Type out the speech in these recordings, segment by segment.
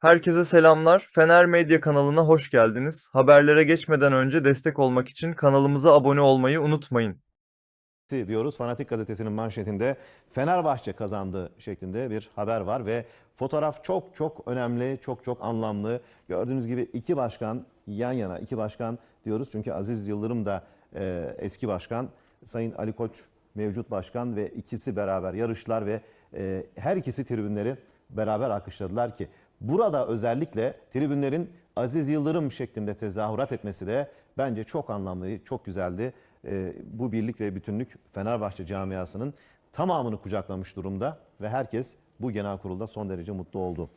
Herkese selamlar. Fener Medya kanalına hoş geldiniz. Haberlere geçmeden önce destek olmak için kanalımıza abone olmayı unutmayın. diyoruz. Fanatik gazetesinin manşetinde Fenerbahçe kazandı şeklinde bir haber var ve fotoğraf çok çok önemli, çok çok anlamlı. Gördüğünüz gibi iki başkan yan yana, iki başkan diyoruz çünkü Aziz Yıldırım da e, eski başkan, Sayın Ali Koç mevcut başkan ve ikisi beraber yarıştılar ve e, her ikisi tribünleri beraber alkışladılar ki burada özellikle tribünlerin Aziz Yıldırım şeklinde tezahürat etmesi de bence çok anlamlı, çok güzeldi. Ee, bu birlik ve bütünlük Fenerbahçe camiasının tamamını kucaklamış durumda ve herkes bu genel kurulda son derece mutlu oldu.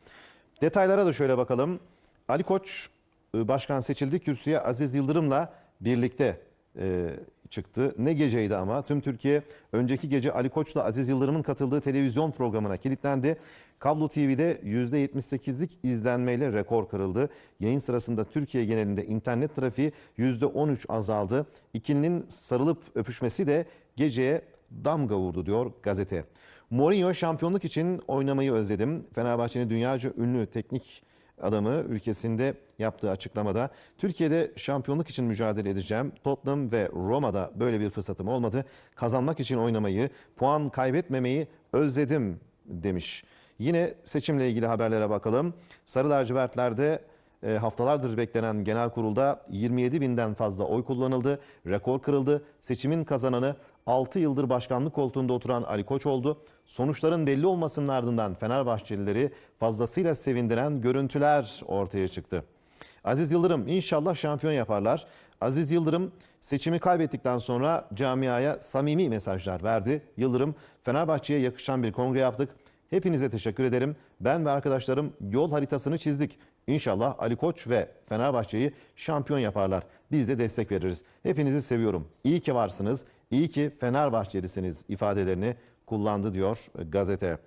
Detaylara da şöyle bakalım. Ali Koç e, başkan seçildi. Kürsüye Aziz Yıldırım'la birlikte e, çıktı. Ne geceydi ama. Tüm Türkiye önceki gece Ali Koç'la Aziz Yıldırım'ın katıldığı televizyon programına kilitlendi. Kablo TV'de %78'lik izlenmeyle rekor kırıldı. Yayın sırasında Türkiye genelinde internet trafiği %13 azaldı. İkilinin sarılıp öpüşmesi de geceye damga vurdu diyor gazete. Mourinho şampiyonluk için oynamayı özledim. Fenerbahçe'nin dünyaca ünlü teknik adamı ülkesinde yaptığı açıklamada Türkiye'de şampiyonluk için mücadele edeceğim. Tottenham ve Roma'da böyle bir fırsatım olmadı. Kazanmak için oynamayı, puan kaybetmemeyi özledim demiş. Yine seçimle ilgili haberlere bakalım. Sarı lacivertlerde e, haftalardır beklenen genel kurulda 27 binden fazla oy kullanıldı. Rekor kırıldı. Seçimin kazananı 6 yıldır başkanlık koltuğunda oturan Ali Koç oldu. Sonuçların belli olmasının ardından Fenerbahçelileri fazlasıyla sevindiren görüntüler ortaya çıktı. Aziz Yıldırım inşallah şampiyon yaparlar. Aziz Yıldırım seçimi kaybettikten sonra camiaya samimi mesajlar verdi. Yıldırım Fenerbahçe'ye yakışan bir kongre yaptık. Hepinize teşekkür ederim. Ben ve arkadaşlarım yol haritasını çizdik. İnşallah Ali Koç ve Fenerbahçe'yi şampiyon yaparlar. Biz de destek veririz. Hepinizi seviyorum. İyi ki varsınız. İyi ki Fenerbahçelisiniz ifadelerini kullandı diyor gazete.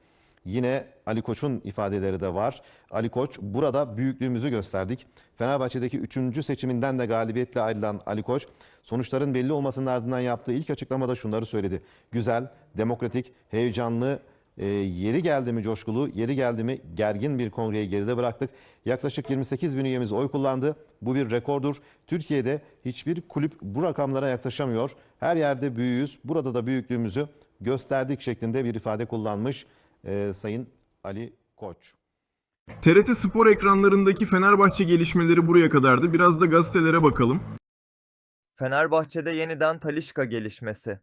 Yine Ali Koç'un ifadeleri de var. Ali Koç burada büyüklüğümüzü gösterdik. Fenerbahçe'deki 3. seçiminden de galibiyetle ayrılan Ali Koç sonuçların belli olmasının ardından yaptığı ilk açıklamada şunları söyledi. Güzel, demokratik, heyecanlı, e, yeri geldi mi coşkulu, yeri geldi mi gergin bir kongreyi geride bıraktık. Yaklaşık 28 bin üyemiz oy kullandı. Bu bir rekordur. Türkiye'de hiçbir kulüp bu rakamlara yaklaşamıyor. Her yerde büyüğüz. Burada da büyüklüğümüzü gösterdik şeklinde bir ifade kullanmış e, Sayın Ali Koç. TRT Spor ekranlarındaki Fenerbahçe gelişmeleri buraya kadardı. Biraz da gazetelere bakalım. Fenerbahçe'de yeniden Talisca gelişmesi.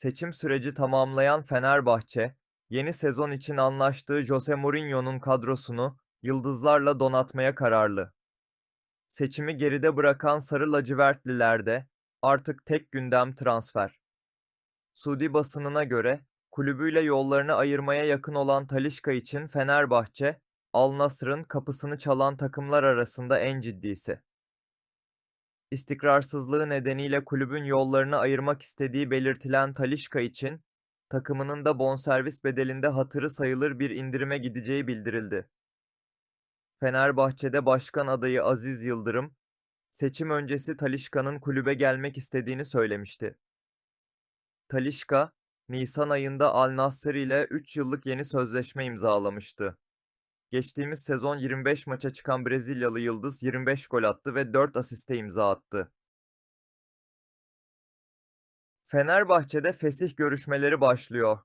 Seçim süreci tamamlayan Fenerbahçe, yeni sezon için anlaştığı Jose Mourinho'nun kadrosunu yıldızlarla donatmaya kararlı. Seçimi geride bırakan Sarı Lacivertlilerde artık tek gündem transfer. Suudi basınına göre kulübüyle yollarını ayırmaya yakın olan Talisca için Fenerbahçe, Al Nassr'ın kapısını çalan takımlar arasında en ciddisi. İstikrarsızlığı nedeniyle kulübün yollarını ayırmak istediği belirtilen Talisca için takımının da bonservis bedelinde hatırı sayılır bir indirime gideceği bildirildi. Fenerbahçe'de başkan adayı Aziz Yıldırım, seçim öncesi Talisca'nın kulübe gelmek istediğini söylemişti. Talisca, Nisan ayında Al Nassr ile 3 yıllık yeni sözleşme imzalamıştı. Geçtiğimiz sezon 25 maça çıkan Brezilyalı yıldız 25 gol attı ve 4 asiste imza attı. Fenerbahçe'de fesih görüşmeleri başlıyor.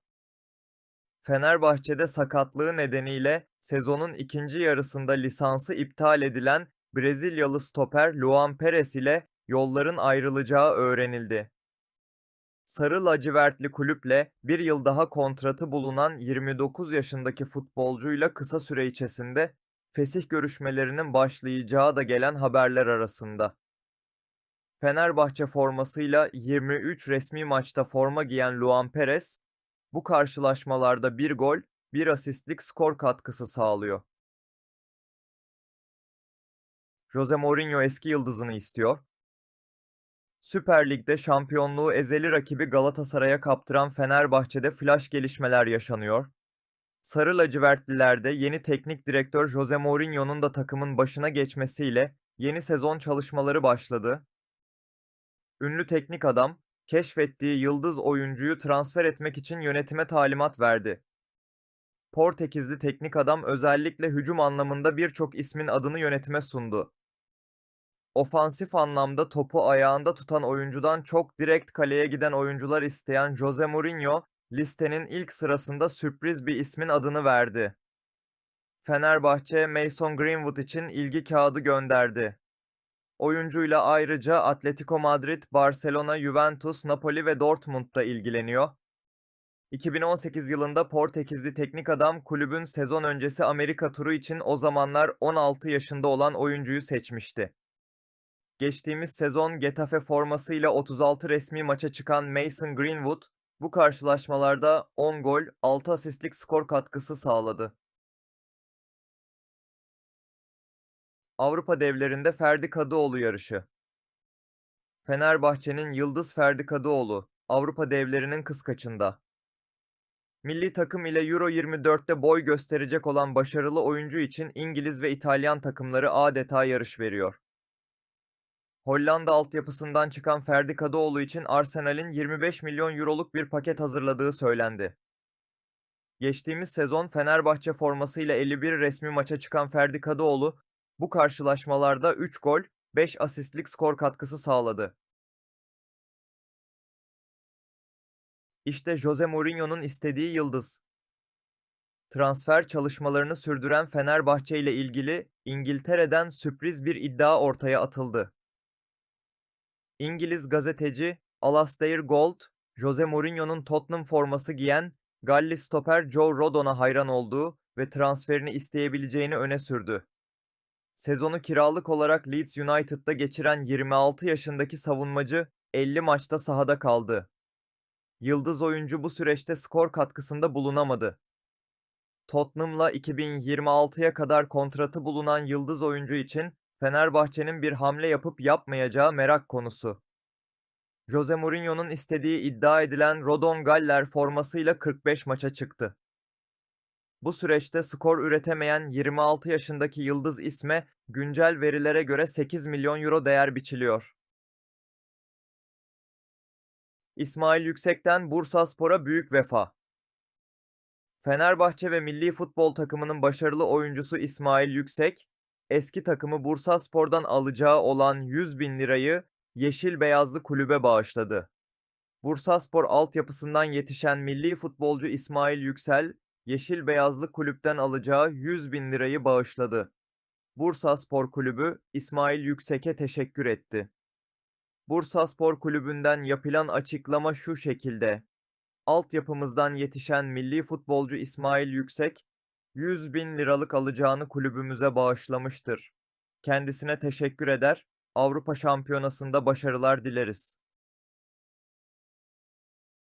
Fenerbahçe'de sakatlığı nedeniyle sezonun ikinci yarısında lisansı iptal edilen Brezilyalı stoper Luan Perez ile yolların ayrılacağı öğrenildi. Sarı lacivertli kulüple bir yıl daha kontratı bulunan 29 yaşındaki futbolcuyla kısa süre içerisinde fesih görüşmelerinin başlayacağı da gelen haberler arasında. Fenerbahçe formasıyla 23 resmi maçta forma giyen Luan Perez, bu karşılaşmalarda bir gol, bir asistlik skor katkısı sağlıyor. Jose Mourinho eski yıldızını istiyor. Süper Lig'de şampiyonluğu ezeli rakibi Galatasaray'a kaptıran Fenerbahçe'de flash gelişmeler yaşanıyor. Sarı lacivertlilerde yeni teknik direktör Jose Mourinho'nun da takımın başına geçmesiyle yeni sezon çalışmaları başladı. Ünlü teknik adam, keşfettiği yıldız oyuncuyu transfer etmek için yönetime talimat verdi. Portekizli teknik adam özellikle hücum anlamında birçok ismin adını yönetime sundu. Ofansif anlamda topu ayağında tutan oyuncudan çok direkt kaleye giden oyuncular isteyen Jose Mourinho, listenin ilk sırasında sürpriz bir ismin adını verdi. Fenerbahçe, Mason Greenwood için ilgi kağıdı gönderdi. Oyuncuyla ayrıca Atletico Madrid, Barcelona, Juventus, Napoli ve Dortmund da ilgileniyor. 2018 yılında Portekizli teknik adam kulübün sezon öncesi Amerika turu için o zamanlar 16 yaşında olan oyuncuyu seçmişti. Geçtiğimiz sezon Getafe formasıyla 36 resmi maça çıkan Mason Greenwood, bu karşılaşmalarda 10 gol, 6 asistlik skor katkısı sağladı. Avrupa devlerinde Ferdi Kadıoğlu yarışı. Fenerbahçe'nin Yıldız Ferdi Kadıoğlu, Avrupa devlerinin kıskaçında. Milli takım ile Euro 24'te boy gösterecek olan başarılı oyuncu için İngiliz ve İtalyan takımları adeta yarış veriyor. Hollanda altyapısından çıkan Ferdi Kadıoğlu için Arsenal'in 25 milyon euroluk bir paket hazırladığı söylendi. Geçtiğimiz sezon Fenerbahçe formasıyla 51 resmi maça çıkan Ferdi Kadıoğlu, bu karşılaşmalarda 3 gol, 5 asistlik skor katkısı sağladı. İşte Jose Mourinho'nun istediği yıldız. Transfer çalışmalarını sürdüren Fenerbahçe ile ilgili İngiltere'den sürpriz bir iddia ortaya atıldı. İngiliz gazeteci Alasdair Gold, Jose Mourinho'nun Tottenham forması giyen Galli stoper Joe Rodon'a hayran olduğu ve transferini isteyebileceğini öne sürdü. Sezonu kiralık olarak Leeds United'da geçiren 26 yaşındaki savunmacı 50 maçta sahada kaldı. Yıldız oyuncu bu süreçte skor katkısında bulunamadı. Tottenham'la 2026'ya kadar kontratı bulunan yıldız oyuncu için Fenerbahçe'nin bir hamle yapıp yapmayacağı merak konusu. Jose Mourinho'nun istediği iddia edilen Rodon Galler formasıyla 45 maça çıktı. Bu süreçte skor üretemeyen 26 yaşındaki yıldız isme güncel verilere göre 8 milyon euro değer biçiliyor. İsmail Yüksek'ten Bursaspor'a büyük vefa. Fenerbahçe ve milli futbol takımının başarılı oyuncusu İsmail Yüksek, eski takımı Bursaspor'dan alacağı olan 100 bin lirayı Yeşil Beyazlı kulübe bağışladı. Bursaspor altyapısından yetişen milli futbolcu İsmail Yüksel, Yeşil Beyazlı kulüpten alacağı 100 bin lirayı bağışladı. Bursaspor Kulübü İsmail Yüksek'e teşekkür etti. Bursaspor Kulübü'nden yapılan açıklama şu şekilde. Altyapımızdan yetişen milli futbolcu İsmail Yüksek, 100 bin liralık alacağını kulübümüze bağışlamıştır. Kendisine teşekkür eder, Avrupa Şampiyonası'nda başarılar dileriz.